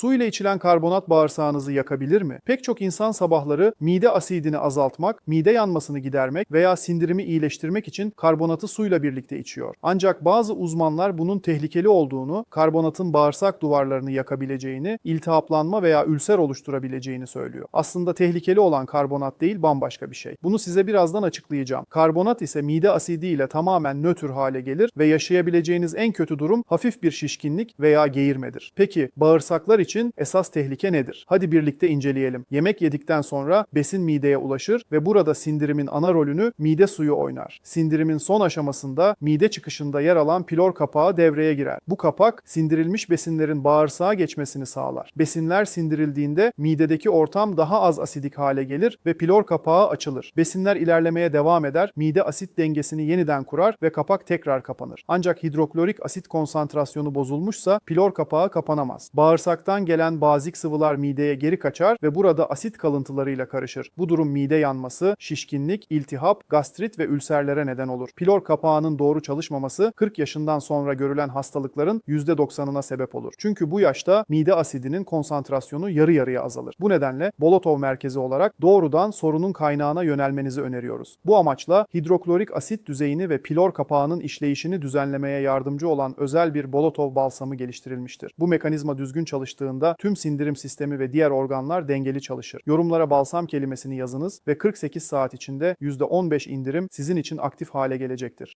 Su ile içilen karbonat bağırsağınızı yakabilir mi? Pek çok insan sabahları mide asidini azaltmak, mide yanmasını gidermek veya sindirimi iyileştirmek için karbonatı suyla birlikte içiyor. Ancak bazı uzmanlar bunun tehlikeli olduğunu, karbonatın bağırsak duvarlarını yakabileceğini, iltihaplanma veya ülser oluşturabileceğini söylüyor. Aslında tehlikeli olan karbonat değil bambaşka bir şey. Bunu size birazdan açıklayacağım. Karbonat ise mide asidi ile tamamen nötr hale gelir ve yaşayabileceğiniz en kötü durum hafif bir şişkinlik veya geğirmedir. Peki bağırsaklar için esas tehlike nedir? Hadi birlikte inceleyelim. Yemek yedikten sonra besin mideye ulaşır ve burada sindirimin ana rolünü mide suyu oynar. Sindirimin son aşamasında mide çıkışında yer alan pilor kapağı devreye girer. Bu kapak sindirilmiş besinlerin bağırsağa geçmesini sağlar. Besinler sindirildiğinde midedeki ortam daha az asidik hale gelir ve pilor kapağı açılır. Besinler ilerlemeye devam eder, mide asit dengesini yeniden kurar ve kapak tekrar kapanır. Ancak hidroklorik asit konsantrasyonu bozulmuşsa pilor kapağı kapanamaz. Bağırsaktan gelen bazik sıvılar mideye geri kaçar ve burada asit kalıntılarıyla karışır. Bu durum mide yanması, şişkinlik, iltihap, gastrit ve ülserlere neden olur. Pilor kapağının doğru çalışmaması 40 yaşından sonra görülen hastalıkların %90'ına sebep olur. Çünkü bu yaşta mide asidinin konsantrasyonu yarı yarıya azalır. Bu nedenle Bolotov merkezi olarak doğrudan sorunun kaynağına yönelmenizi öneriyoruz. Bu amaçla hidroklorik asit düzeyini ve pilor kapağının işleyişini düzenlemeye yardımcı olan özel bir Bolotov balsamı geliştirilmiştir. Bu mekanizma düzgün çalıştığında tüm sindirim sistemi ve diğer organlar dengeli çalışır. Yorumlara balsam kelimesini yazınız ve 48 saat içinde %15 indirim sizin için aktif hale gelecektir.